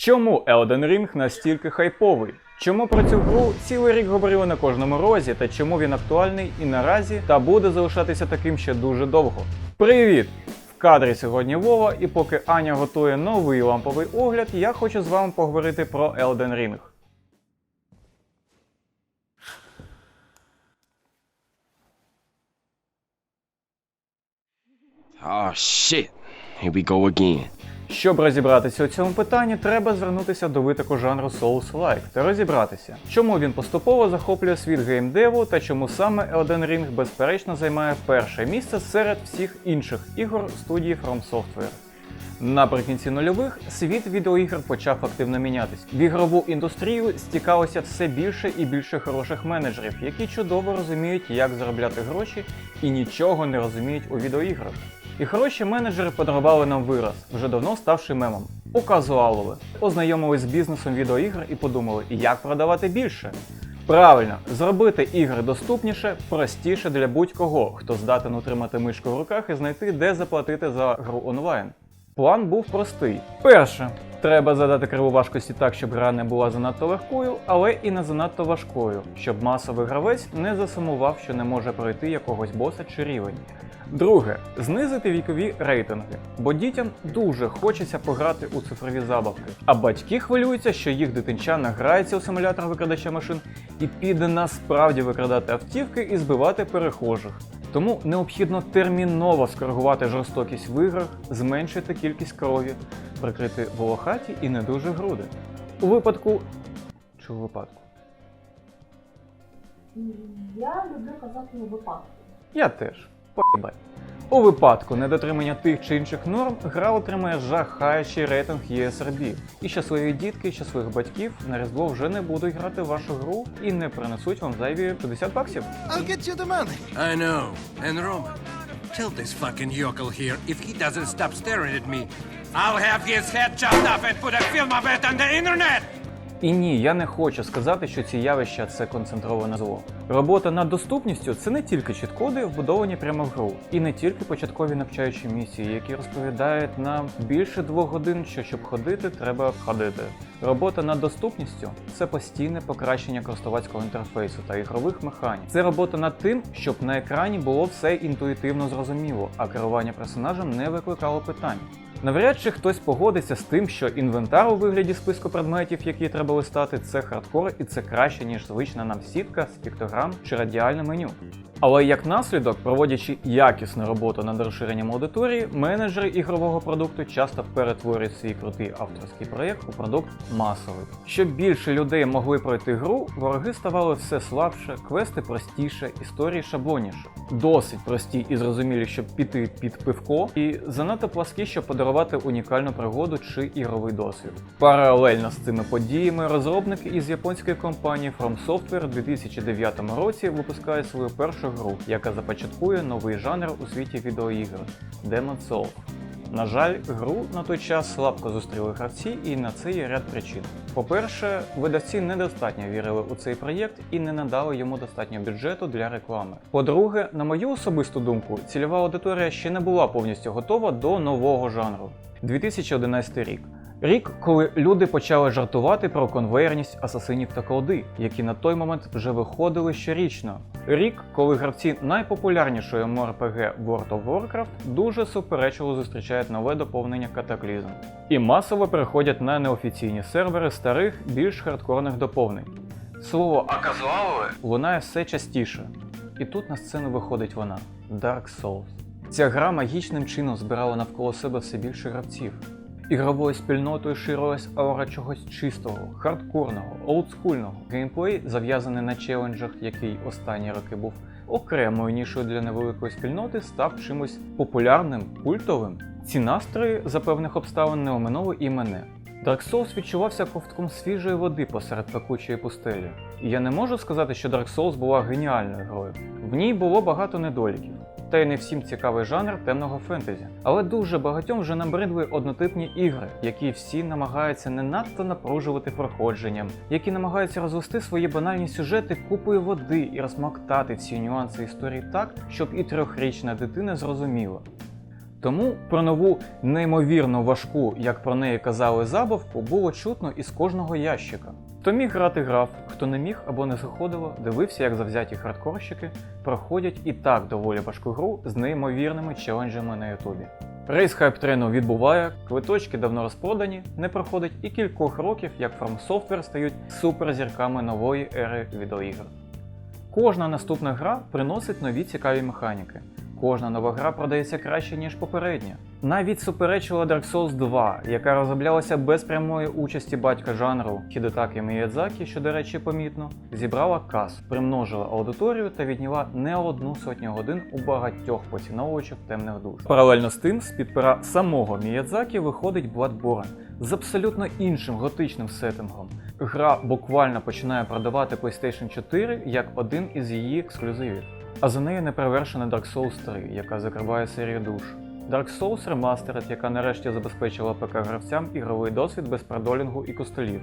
Чому Elden Ring настільки хайповий? Чому про цю гру цілий рік говорили на кожному розі, та чому він актуальний і наразі та буде залишатися таким ще дуже довго? Привіт! В кадрі сьогодні Вова, і поки Аня готує новий ламповий огляд, я хочу з вами поговорити про Elden Ring. Oh shit. Here we go again. Щоб розібратися у цьому питанні, треба звернутися до витоку жанру Souls-like та розібратися, чому він поступово захоплює світ геймдеву та чому саме Elden Ring безперечно займає перше місце серед всіх інших ігор студії From Software. Наприкінці нульових світ відеоігр почав активно мінятись. В ігрову індустрію стікалося все більше і більше хороших менеджерів, які чудово розуміють, як заробляти гроші і нічого не розуміють у відеоіграх. І хороші менеджери подарували нам вираз, вже давно ставши мемом. Указуалови. Ознайомились з бізнесом відеоігр і подумали, як продавати більше. Правильно, зробити ігри доступніше, простіше для будь-кого, хто здатен утримати мишку в руках і знайти, де заплатити за гру онлайн. План був простий. Перше, треба задати криву важкості так, щоб гра не була занадто легкою, але і не занадто важкою, щоб масовий гравець не засумував, що не може пройти якогось боса чи рівень. Друге, знизити вікові рейтинги, бо дітям дуже хочеться пограти у цифрові забавки. А батьки хвилюються, що їх дитинча награється у симулятор викрадача машин і піде насправді викрадати автівки і збивати перехожих. Тому необхідно терміново скоригувати жорстокість в іграх, зменшити кількість крові, прикрити волохаті і не дуже груди. У випадку. Чи у випадку? Я люблю казати у випадку. Я теж. Поїбать. У випадку недотримання тих чи інших норм гра отримає жахаючий рейтинг ESRB. І щасливі дітки щасливих батьків на різдво вже не будуть грати в вашу гру і не принесуть вам зайві 50 баксів. I'll get you the money. I know. And Roman, tell this fucking yokel here if he doesn't stop staring at me, I'll have his head chopped off and put a film of it on the internet! І ні, я не хочу сказати, що ці явища це концентроване зло. Робота над доступністю це не тільки чіткоди, вбудовані прямо в гру, і не тільки початкові навчаючі місії, які розповідають нам більше двох годин, що щоб ходити, треба ходити. Робота над доступністю це постійне покращення користувацького інтерфейсу та ігрових механік. Це робота над тим, щоб на екрані було все інтуїтивно зрозуміло, а керування персонажем не викликало питань. Навряд чи хтось погодиться з тим, що інвентар у вигляді списку предметів, які треба листати, це хардкор і це краще, ніж звична нам сітка з піктограм чи радіальне меню. Але як наслідок, проводячи якісну роботу над розширенням аудиторії, менеджери ігрового продукту часто перетворюють свій крутий авторський проєкт у продукт масовий. Щоб більше людей могли пройти гру, вороги ставали все слабше, квести простіше, історії шаблоніше. Досить прості і зрозумілі, щоб піти під пивко, і занадто пласкі, щоб подарувати унікальну пригоду чи ігровий досвід. Паралельно з цими подіями розробники із японської компанії From Software у 2009 році випускають свою першу гру, яка започаткує новий жанр у світі відеоігр Demon's Souls. На жаль, гру на той час слабко зустріли гравці, і на це є ряд причин. По-перше, видавці недостатньо вірили у цей проєкт і не надали йому достатньо бюджету для реклами. По-друге, на мою особисту думку, цільова аудиторія ще не була повністю готова до нового жанру. 2011 рік. Рік, коли люди почали жартувати про конвейерність асасинів та колди, які на той момент вже виходили щорічно. Рік, коли гравці найпопулярнішої MMORPG World of Warcraft дуже суперечливо зустрічають нове доповнення катаклізм. І масово переходять на неофіційні сервери старих, більш хардкорних доповнень. Слово «аказуалове» лунає все частіше. І тут на сцену виходить вона Dark Souls. Ця гра магічним чином збирала навколо себе все більше гравців. Ігровою спільнотою ширилась аура чогось чистого, хардкорного, олдскульного. Геймплей, зав'язаний на челенджах, який останні роки був окремою нішою для невеликої спільноти, став чимось популярним, культовим. Ці настрої за певних обставин не оминули і мене. Dark Souls відчувався ковтком свіжої води посеред пекучої пустелі. І я не можу сказати, що Dark Souls була геніальною грою. В ній було багато недоліків. Та й не всім цікавий жанр темного фентезі. Але дуже багатьом вже набридли однотипні ігри, які всі намагаються не надто напружувати проходженням, які намагаються розвести свої банальні сюжети купою води і розмоктати всі нюанси історії так, щоб і трьохрічна дитина зрозуміла. Тому про нову неймовірно важку, як про неї казали забавку, було чутно із кожного ящика. Хто міг грати грав, хто не міг або не заходило, дивився, як завзяті хардкорщики проходять і так доволі важку гру з неймовірними челенджами на Ютубі. Рейс хайп трену відбуває, квиточки давно розпродані, не проходить і кількох років, як From Software стають суперзірками нової ери відеоігр. Кожна наступна гра приносить нові цікаві механіки. Кожна нова гра продається краще, ніж попередня. Навіть суперечила Dark Souls 2, яка розроблялася без прямої участі батька жанру Хідетаки Міядзакі, що, до речі, помітно, зібрала касу, примножила аудиторію та відняла не одну сотню годин у багатьох поціновувачів темних душ. Паралельно з тим, з-під пера самого Міядзакі виходить Bloodborne з абсолютно іншим готичним сеттингом. Гра буквально починає продавати PlayStation 4 як один із її ексклюзивів. А за нею неперевершена Dark Souls 3, яка закриває серію душ. Dark Souls Remastered, яка нарешті забезпечила ПК-гравцям ігровий досвід без продолінгу і костелів.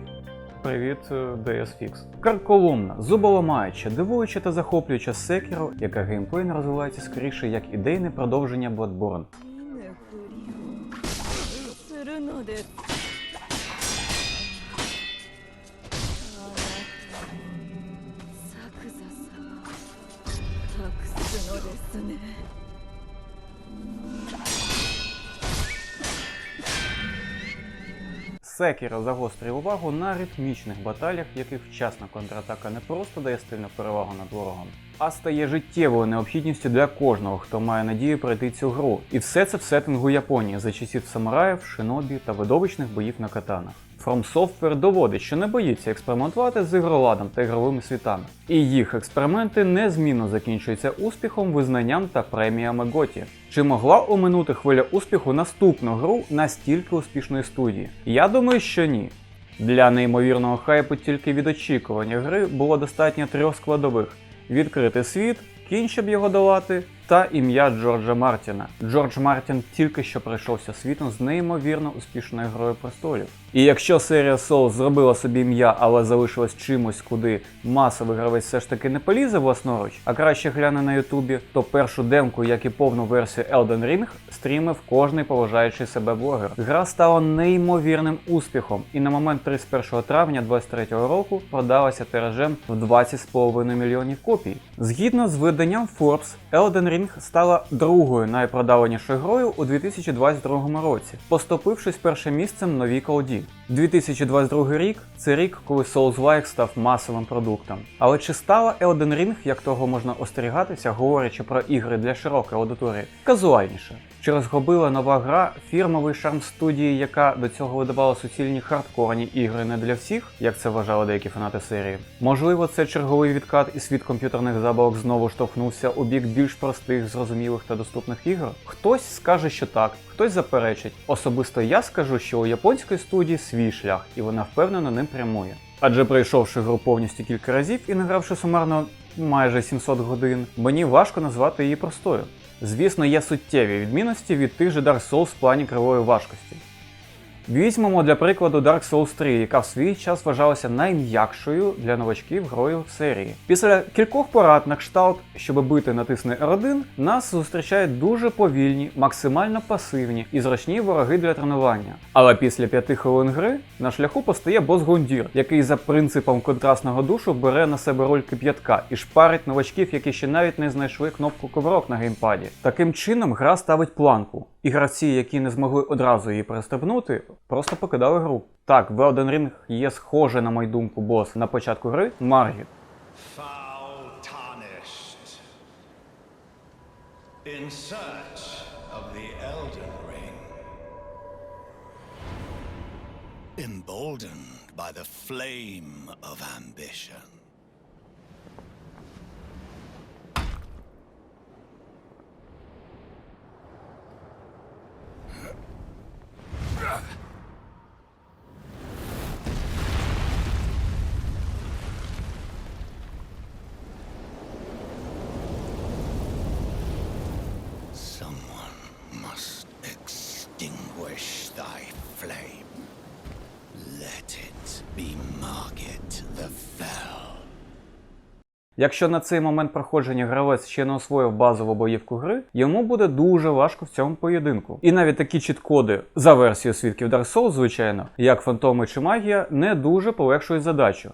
Привіт, е, DS Fix. Карколомна, зуболомаюча, дивуюча та захоплююча Sekiro, яка геймплейно розвивається скоріше як ідейне продовження Bloodborne. Секіро загострює увагу на ритмічних баталях, в яких вчасна контратака не просто дає стильну перевагу над ворогом, а стає життєвою необхідністю для кожного, хто має надію пройти цю гру. І все це в сеттингу Японії за часів самураїв, шинобі та видовищних боїв на катанах. From Software доводить, що не боїться експериментувати з ігроладом та ігровими світами. І їх експерименти незмінно закінчуються успіхом, визнанням та преміями Готі. Чи могла оминути хвиля успіху наступну гру настільки успішної студії? Я думаю, що ні. Для неймовірного хайпу тільки від очікування гри було достатньо трьох складових: відкрити світ, кінь, щоб його долати, та ім'я Джорджа Мартіна. Джордж Мартін тільки що пройшовся світом з неймовірно успішною грою престолів. І якщо серія Souls зробила собі ім'я, але залишилась чимось, куди масовий гравець все ж таки не полізе власноруч, а краще гляне на Ютубі, то першу демку, як і повну версію Elden Ring, стрімив кожний поважаючий себе блогер. Гра стала неймовірним успіхом, і на момент 31 травня 2023 року продалася тиражем в 20,5 мільйонів копій. Згідно з виданням Forbes, Elden Ring стала другою найпродаванішою грою у 2022 році, поступившись першим місцем новій колді. 2022 рік це рік, коли Souls-like став масовим продуктом. Але чи стала Elden Ring, як того можна остерігатися, говорячи про ігри для широкої аудиторії, казуальніше? Чи розгубила нова гра фірмовий шарм студії, яка до цього видавала суцільні хардкорні ігри не для всіх, як це вважали деякі фанати серії? Можливо, це черговий відкат і світ комп'ютерних забавок знову штовхнувся у бік більш простих, зрозумілих та доступних ігор? Хтось скаже, що так, хтось заперечить. Особисто я скажу, що у японської студії свій шлях, і вона впевнено ним прямує. Адже пройшовши гру повністю кілька разів і награвши сумарно майже 700 годин, мені важко назвати її простою. Звісно, є суттєві відмінності від тих же Dark Souls в плані кривої важкості. Візьмемо для прикладу Dark Souls 3, яка в свій час вважалася найм'якшою для новачків грою в серії. Після кількох порад на кшталт, щоб бити натисни R1, нас зустрічають дуже повільні, максимально пасивні і зручні вороги для тренування. Але після п'яти хвилин гри на шляху постає бос Гондір, який за принципом контрастного душу бере на себе роль кип'ятка і шпарить новачків, які ще навіть не знайшли кнопку коврок на геймпаді. Таким чином гра ставить планку. І гравці, які не змогли одразу її перестрибнути, просто покидали гру. Так, в Elden Ring є схоже, на мою думку, бос на початку гри Маргіт. In search of the Elden Ring. Emboldened by the flame of ambition. Someone Якщо на цей момент проходження гравець ще не освоїв базову боївку гри, йому буде дуже важко в цьому поєдинку. І навіть такі чіткоди за версією свідків Dark Souls, звичайно, як фантоми чи магія, не дуже полегшують задачу.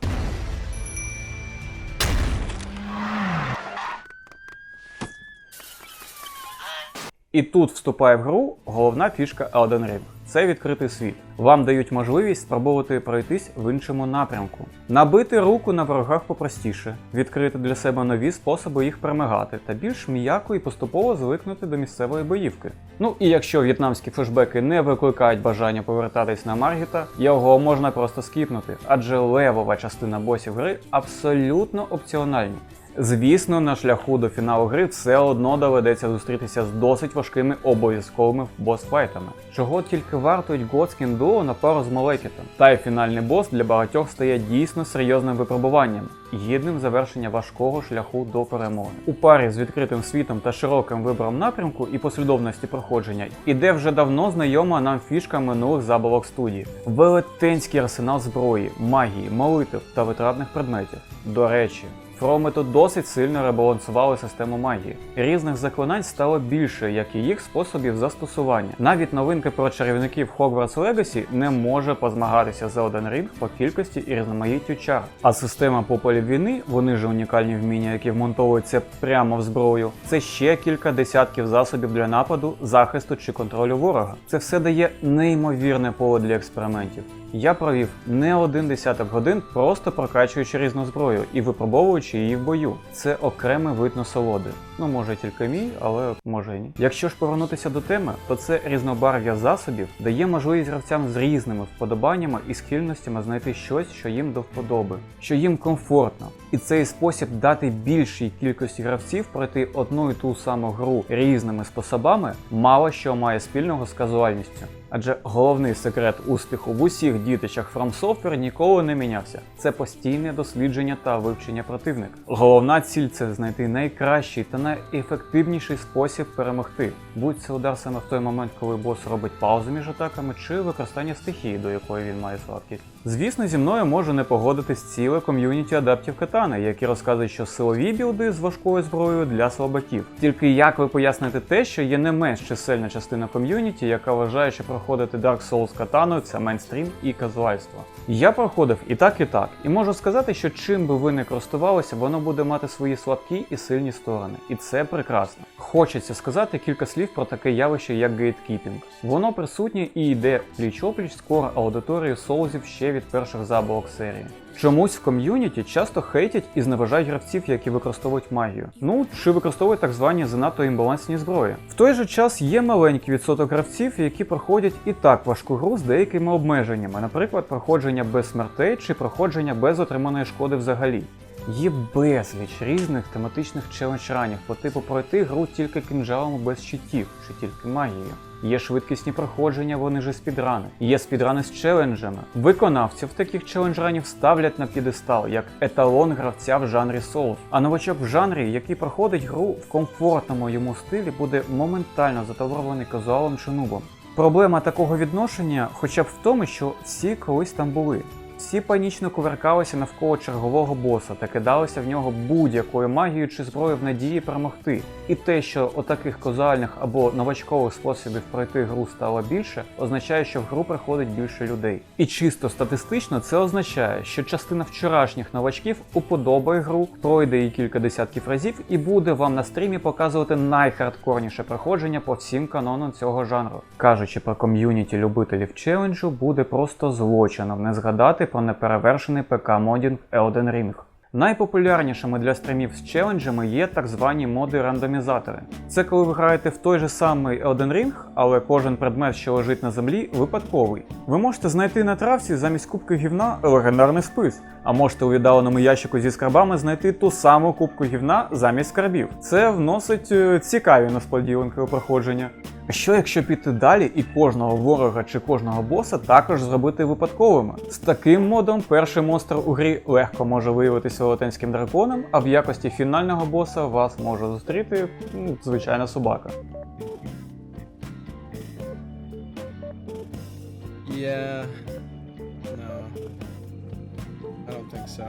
І тут вступає в гру головна фішка Elden Ring. Це відкритий світ. Вам дають можливість спробувати пройтись в іншому напрямку, набити руку на ворогах попростіше, відкрити для себе нові способи їх перемагати та більш м'яко і поступово звикнути до місцевої боївки. Ну і якщо в'єтнамські флешбеки не викликають бажання повертатись на Маргіта, його можна просто скіпнути, адже левова частина босів гри абсолютно опціональні. Звісно, на шляху до фіналу гри все одно доведеться зустрітися з досить важкими обов'язковими босфайтами, чого тільки вартують God's Duo на пару з Молекітом. Та й фінальний бос для багатьох стає дійсно серйозним випробуванням, гідним завершення важкого шляху до перемоги. У парі з відкритим світом та широким вибором напрямку і послідовності проходження іде вже давно знайома нам фішка минулих забавок студії: велетенський арсенал зброї, магії, молитв та витратних предметів. До речі. Фроми досить сильно ребалансували систему магії. Різних заклинань стало більше, як і їх способів застосування. Навіть новинки про чарівників Hogwarts Legacy не може позмагатися за один Ring по кількості і різноманіттю чар. А система попелів війни, вони ж унікальні вміння, які вмонтовуються прямо в зброю. Це ще кілька десятків засобів для нападу, захисту чи контролю ворога. Це все дає неймовірне поле для експериментів. Я провів не один десяток годин, просто прокачуючи різну зброю і випробовуючи її в бою. Це окремий вид насолоди. Ну, може тільки мій, але може ні. Якщо ж повернутися до теми, то це різнобарв'я засобів дає можливість гравцям з різними вподобаннями і схильностями знайти щось, що їм до вподоби, що їм комфортно. І цей спосіб дати більшій кількості гравців пройти одну і ту саму гру різними способами, мало що має спільного з казуальністю. Адже головний секрет успіху в усіх дітищах From Software ніколи не мінявся. Це постійне дослідження та вивчення противника. Головна ціль це знайти найкращий та найефективніший спосіб перемогти. Будь це удар саме в той момент, коли бос робить паузу між атаками, чи використання стихії, до якої він має слабкість. Звісно, зі мною може не погодитись ціле ком'юніті адаптів катани, які розказують, що силові білди з важкою зброєю для слабаків. Тільки як ви поясните те, що є не менш чисельна частина ком'юніті, яка вважає, що проходити Dark Souls катаною це мейнстрім і казуальство. Я проходив і так, і так, і можу сказати, що чим би ви не користувалися, воно буде мати свої слабкі і сильні сторони, і це прекрасно. Хочеться сказати кілька слів про таке явище, як гейткіпінг. Воно присутнє і йде пліч-опліч з кор аудиторією соузів ще від перших заболок серії. Чомусь в ком'юніті часто хейтять і зневажають гравців, які використовують магію. Ну чи використовують так звані занадто імбалансні зброї. В той же час є маленький відсоток гравців, які проходять і так важку гру з деякими обмеженнями, наприклад, проходження без смертей чи проходження без отриманої шкоди взагалі. Є безліч різних тематичних челендж-ранів по типу пройти гру тільки кінжалами без щитів чи тільки магією. Є швидкісні проходження, вони же спідрани. Є спідрани з челенджами. Виконавців таких челендж-ранів ставлять на п'єдестал як еталон гравця в жанрі соус. А новачок в жанрі, який проходить гру в комфортному йому стилі, буде моментально заталорований казуалом чи нубом. Проблема такого відношення хоча б в тому, що всі колись там були. Всі панічно кувыркалися навколо чергового боса та кидалися в нього будь-якою магією чи зброєю в надії перемогти. І те, що отаких казуальних або новачкових способів пройти гру стало більше, означає, що в гру приходить більше людей. І чисто статистично це означає, що частина вчорашніх новачків уподобає гру, пройде її кілька десятків разів і буде вам на стрімі показувати найхардкорніше проходження по всім канонам цього жанру. Кажучи про ком'юніті любителів челенджу, буде просто злочином не згадати про неперевершений ПК-модінг Elden Ring. Найпопулярнішими для стрімів з челенджами є так звані моди-рандомізатори. Це коли ви граєте в той же самий Elden Ring, але кожен предмет, що лежить на землі, випадковий. Ви можете знайти на травці замість кубки гівна легендарний спис, а можете у віддаленому ящику зі скарбами знайти ту саму кубку гівна замість скарбів. Це вносить е, цікаві несподіванки у проходження. А що якщо піти далі і кожного ворога чи кожного боса також зробити випадковими? З таким модом перший монстр у грі легко може виявитися велетенським драконом, а в якості фінального боса вас може зустріти ну, звичайна собака. Yeah. No. I don't think so.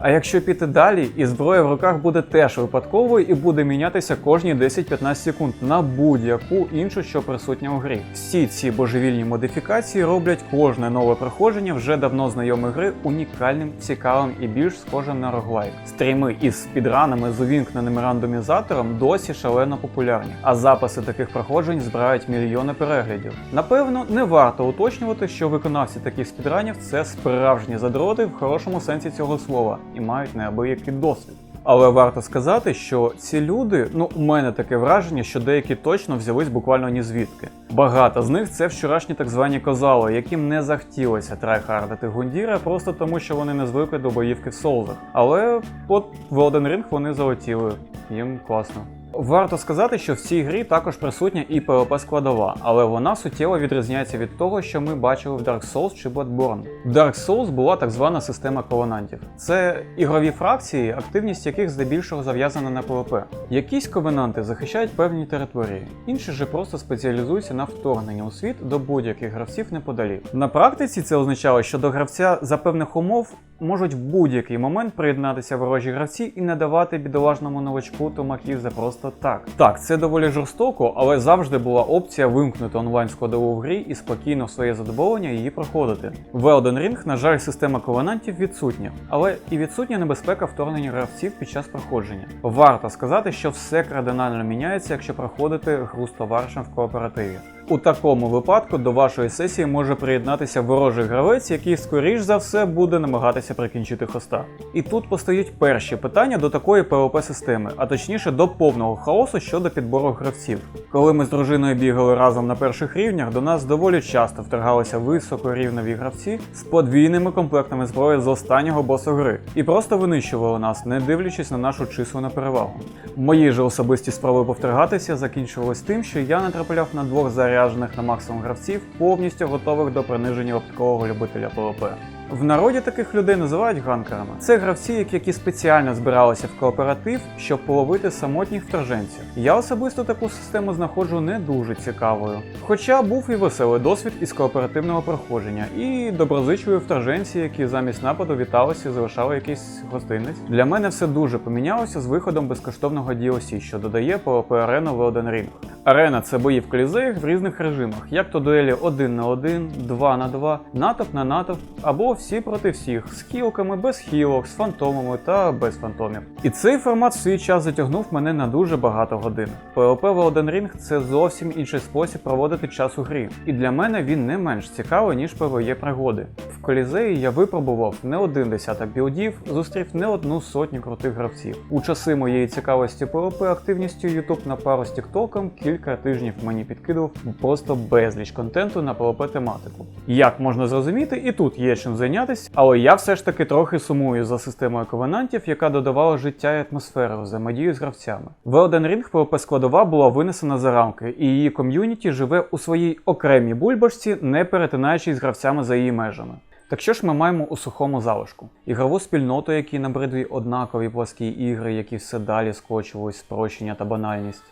А якщо піти далі, і зброя в руках буде теж випадковою і буде мінятися кожні 10-15 секунд на будь-яку іншу, що присутня у грі. Всі ці божевільні модифікації роблять кожне нове проходження вже давно знайомої гри унікальним, цікавим і більш схожим на роглайк. Стріми із спідранами з увімкненим рандомізатором досі шалено популярні, а записи таких проходжень збирають мільйони переглядів. Напевно, не варто уточнювати, що виконавці таких спідранів це справжні задроти в хорошому сенсі цього слова і мають неабиякий досвід. Але варто сказати, що ці люди, ну у мене таке враження, що деякі точно взялись буквально ні звідки. Багато з них це вчорашні так звані козали, яким не захотілося трайхардити Гундіра просто тому, що вони не звикли до боївки в соузах. Але от в Elden Ring вони залетіли, їм класно. Варто сказати, що в цій грі також присутня і PvP складова, але вона суттєво відрізняється від того, що ми бачили в Dark Souls чи Bloodborne. В Dark Souls була так звана система ковенантів. Це ігрові фракції, активність яких здебільшого зав'язана на PvP. Якісь ковенанти захищають певні території, інші же просто спеціалізуються на вторгненні у світ до будь-яких гравців неподалік. На практиці це означало, що до гравця за певних умов можуть в будь-який момент приєднатися ворожі гравці і не давати бідолажному новачку томаків за просто так. Так, це доволі жорстоко, але завжди була опція вимкнути онлайн складову в грі і спокійно в своє задоволення її проходити. В Elden Ring, на жаль, система ковенантів відсутня, але і відсутня небезпека вторгнення гравців під час проходження. Варто сказати, що все кардинально міняється, якщо проходити гру з товаришем в кооперативі. У такому випадку до вашої сесії може приєднатися ворожий гравець, який, скоріш за все, буде намагатися прикінчити хоста. І тут постають перші питання до такої PvP системи, а точніше до повного хаосу щодо підбору гравців. Коли ми з дружиною бігали разом на перших рівнях, до нас доволі часто вторгалися високорівневі гравці з подвійними комплектами зброї з останнього босу гри і просто винищували нас, не дивлячись на нашу численну перевагу. Мої ж особисті спроби повторгатися закінчувались тим, що я натрапляв на двох заряджених на максимум гравців, повністю готових до приниження випадкового любителя PvP. В народі таких людей називають ганкерами. Це гравці, які, спеціально збиралися в кооператив, щоб половити самотніх вторженців. Я особисто таку систему знаходжу не дуже цікавою. Хоча був і веселий досвід із кооперативного проходження, і доброзичливі вторженці, які замість нападу віталися і залишали якийсь гостинець. Для мене все дуже помінялося з виходом безкоштовного DLC, що додає PvP арену в Elden Ring. Арена це бої в колізеях в різних режимах, як то дуелі 1 на 1, 2 на 2, натовп на натовп, або всі проти всіх, з хілками, без хілок, з фантомами та без фантомів. І цей формат в свій час затягнув мене на дуже багато годин. PvP в Elden Ring це зовсім інший спосіб проводити час у грі, і для мене він не менш цікавий, ніж PvE пригоди. В колізеї я випробував не один десяток білдів, зустрів не одну сотню крутих гравців. У часи моєї цікавості PvP активністю YouTube на пару з TikTok кілька тижнів мені підкидував просто безліч контенту на PvP тематику. Як можна зрозуміти, і тут є чим зайнятися, але я все ж таки трохи сумую за системою ковенантів, яка додавала життя і атмосферу взаємодію з гравцями. В Elden Ring PvP складова була винесена за рамки, і її ком'юніті живе у своїй окремій бульбашці, не перетинаючись з гравцями за її межами. Так що ж ми маємо у сухому залишку? Ігрову спільноту, якій набридли однакові пласкі ігри, які все далі скочувались спрощення та банальність.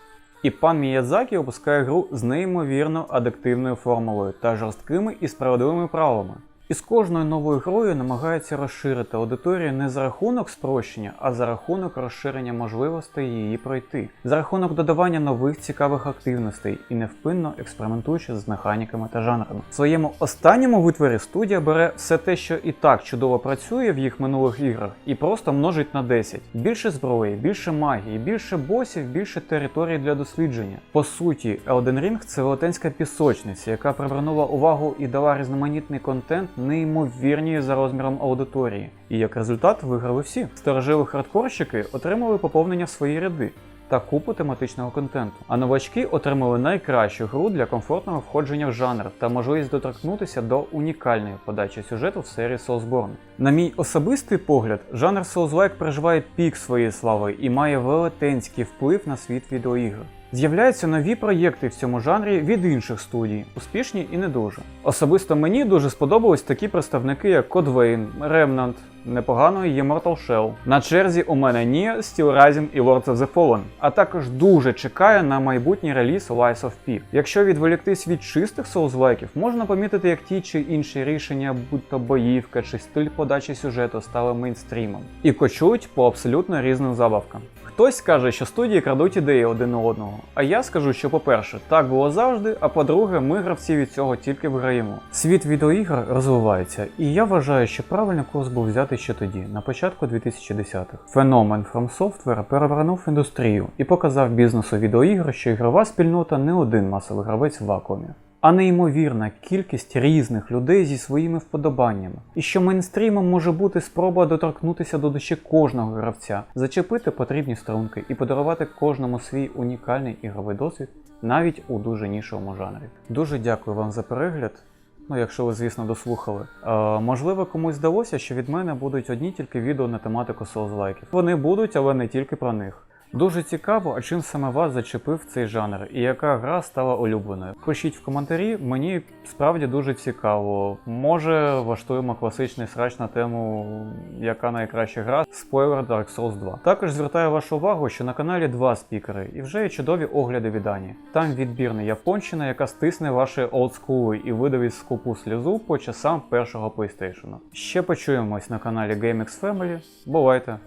І пан Міядзакі опускає гру з неймовірно адиктивною формулою та жорсткими і справедливими правилами. І з кожною новою грою намагається розширити аудиторію не за рахунок спрощення, а за рахунок розширення можливостей її пройти, за рахунок додавання нових цікавих активностей і невпинно експериментуючи з механіками та жанрами. В своєму останньому витворі студія бере все те, що і так чудово працює в їх минулих іграх, і просто множить на 10. Більше зброї, більше магії, більше босів, більше територій для дослідження. По суті, Elden Ring це велетенська пісочниця, яка привернула увагу і дала різноманітний контент неймовірні за розміром аудиторії. І як результат виграли всі. Старожили хардкорщики отримали поповнення в свої ряди. Та купу тематичного контенту. А новачки отримали найкращу гру для комфортного входження в жанр та можливість доторкнутися до унікальної подачі сюжету в серії Soulsborne. На мій особистий погляд, жанр Souls-like переживає пік своєї слави і має велетенський вплив на світ відеоігр. З'являються нові проєкти в цьому жанрі від інших студій, успішні і не дуже. Особисто мені дуже сподобались такі представники, як Code Vein, Remnant, непогано є Mortal Shell. На черзі у мене Nia, Steel Rising і Lords of the Fallen, а також дуже чекає на майбутній реліз Lies of P. Якщо відволіктись від чистих соузлайків, можна помітити, як ті чи інші рішення, будь то боївка чи стиль подачі сюжету стали мейнстрімом і кочують по абсолютно різним забавкам. Хтось каже, що студії крадуть ідеї один у одного. А я скажу, що по-перше, так було завжди, а по-друге, ми гравці від цього тільки виграємо. Світ відеоігр розвивається, і я вважаю, що правильний курс був взяти ще тоді, на початку 2010-х. Феномен From Software перевернув індустрію і показав бізнесу відеоігр, що ігрова спільнота не один масовий гравець в вакуумі. А неймовірна кількість різних людей зі своїми вподобаннями, і що мейнстрімом може бути спроба доторкнутися до душі кожного гравця, зачепити потрібні струнки і подарувати кожному свій унікальний ігровий досвід навіть у дуже нішовому жанрі. Дуже дякую вам за перегляд. Ну, якщо ви, звісно, дослухали. Е, можливо, комусь здалося, що від мене будуть одні тільки відео на тематику соузлайків. Вони будуть, але не тільки про них. Дуже цікаво, а чим саме вас зачепив цей жанр і яка гра стала улюбленою. Пишіть в коментарі, мені справді дуже цікаво. Може, влаштуємо класичний срач на тему, яка найкраща гра, спойлер Dark Souls 2. Також звертаю вашу увагу, що на каналі два спікери і вже є чудові огляди від Ані. Там відбірна японщина, яка стисне ваші олдскули і видавить скупу сльозу по часам першого PlayStation. Ще почуємось на каналі GameX Family. Бувайте!